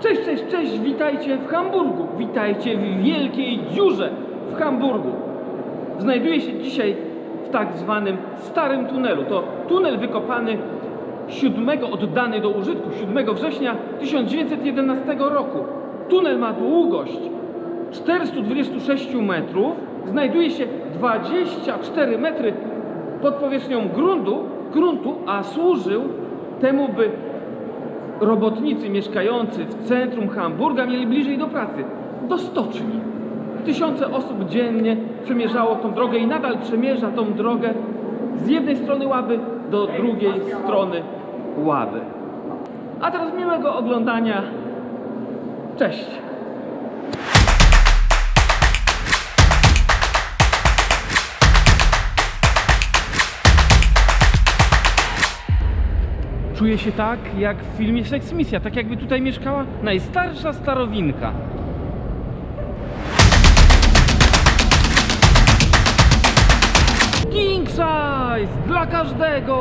Cześć, cześć, cześć, witajcie w Hamburgu. Witajcie w wielkiej dziurze w Hamburgu. Znajduję się dzisiaj w tak zwanym starym tunelu. To tunel wykopany 7, oddany do użytku 7 września 1911 roku. Tunel ma długość 426 metrów, znajduje się 24 metry pod powierzchnią gruntu, gruntu a służył temu, by robotnicy mieszkający w centrum Hamburga mieli bliżej do pracy, do stoczni. Tysiące osób dziennie przemierzało tą drogę i nadal przemierza tą drogę z jednej strony Łaby do drugiej strony Łaby. A teraz miłego oglądania. Cześć! Czuję się tak, jak w filmie Sex Misja, tak jakby tutaj mieszkała najstarsza starowinka. King size dla każdego!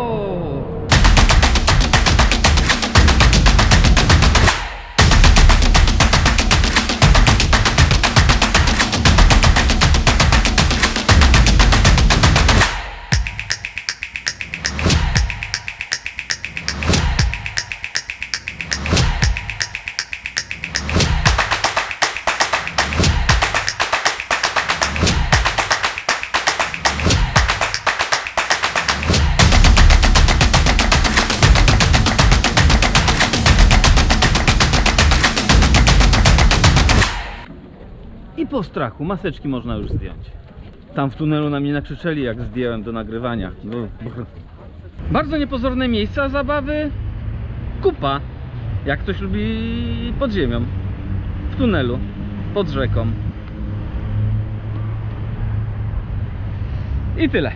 Po strachu maseczki można już zdjąć. Tam w tunelu na mnie nakrzyczeli, jak zdjąłem do nagrywania. No, Bardzo niepozorne miejsca zabawy. Kupa. Jak ktoś lubi pod ziemią. W tunelu. Pod rzeką. I tyle.